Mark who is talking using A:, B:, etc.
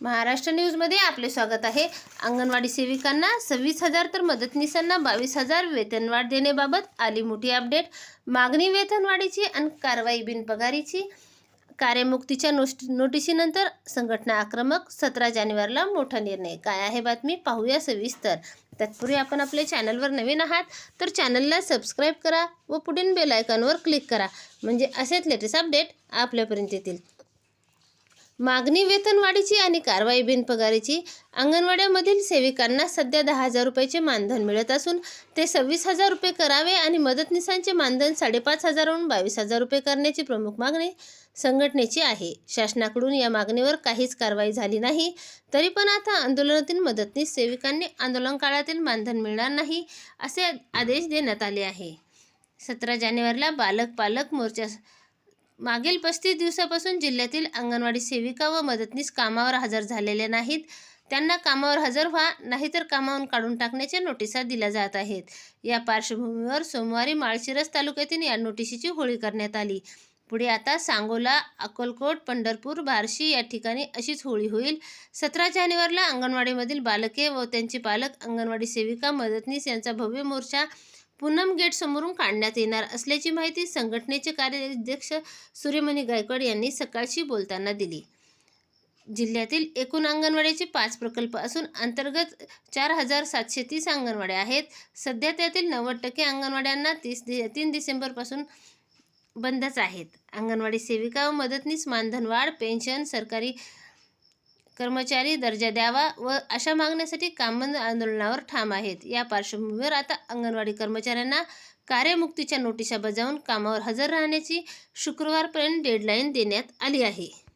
A: महाराष्ट्र न्यूजमध्ये आपले स्वागत आहे. अंगणवाडी सेविकांना सव्वीस हजार तर मदतनीसांना बावीस हजार वेतनवाढ देण्याबाबत आली मोठी अपडेट. मागणी वेतनवाढीची आणि कारवाई बिनपगारीची. कार्यमुक्तीच्या नोस्ट नोटिशीनंतर संघटना आक्रमक. सतरा जानेवारीला मोठा निर्णय. काय आहे बातमी? पाहूया सविस्तर तत्पूर्वी आपण आपल्या चॅनलवर नवीन आहात तर चॅनलला सबस्क्राईब करा व पुढील बेल आयकॉनवर क्लिक करा. म्हणजे असेच लेटेस्ट अपडेट आपल्यापर्यंत येतील. मागणी वेतनवाढीची आणि कारवाई बिनपगारीची अंगणवाड्यामधील सेविकांना सध्या दहा हजार रुपयाचे मानधन मिळत असून ते सव्वीस हजार रुपये करावे आणि मदतनीसांचे मानधन साडेपाच हजारहून बावीस हजार रुपये करण्याची प्रमुख मागणी संघटनेची आहे. शासनाकडून या मागणीवर काहीच कारवाई झाली नाही. तरी पण आता आंदोलनातील मदतनीस सेविकांनी आंदोलन काळातील मानधन मिळणार नाही असे आदेश देण्यात आले आहे. सतरा जानेवारीला बालक पालक मोर्चा मागील पस्तीस दिवसापासून जिल्ह्यातील अंगणवाडी सेविका व मदतनीस कामावर हजर झालेल्या नाहीत. त्यांना कामावर हजर व्हा नाहीतर कामावरून काढून टाकण्याच्या नोटिसा दिल्या जात आहेत. या पार्श्वभूमीवर सोमवारी माळशिरस तालुक्यातील या नोटिशीची होळी करण्यात आली. पुढे आता सांगोला अकोलकोट पंढरपूर बार्शी या ठिकाणी अशीच होळी होईल. सतरा जानेवारीला अंगणवाडीमधील बालके व त्यांचे पालक अंगणवाडी सेविका मदतनीस यांचा भव्य मोर्चा पूनम गेट समोरून काढण्यात येणार असल्याची माहिती संघटनेचे कार्याध्यक्ष सूर्यमणी गायकवाड यांनी सकाळशी बोलताना दिली. जिल्ह्यातील एकूण अंगणवाडीचे पाच प्रकल्प असून अंतर्गत चार हजार सातशे तीस अंगणवाड्या आहेत. सध्या त्यातील नव्वद टक्के अंगणवाड्यांना तीस दि तीन डिसेंबरपासून बंदच आहेत. अंगणवाडी सेविका व मदतनीस मानधनवाढ पेन्शन सरकारी कर्मचारी दर्जा द्यावा व अशा मागण्यासाठी कामबंद आंदोलनावर ठाम आहेत. या पार्श्वभूमीवर आता अंगणवाडी कर्मचाऱ्यांना कार्यमुक्तीच्या नोटिसा बजावून कामावर हजर राहण्याची शुक्रवारपर्यंत डेडलाईन देण्यात आली आहे.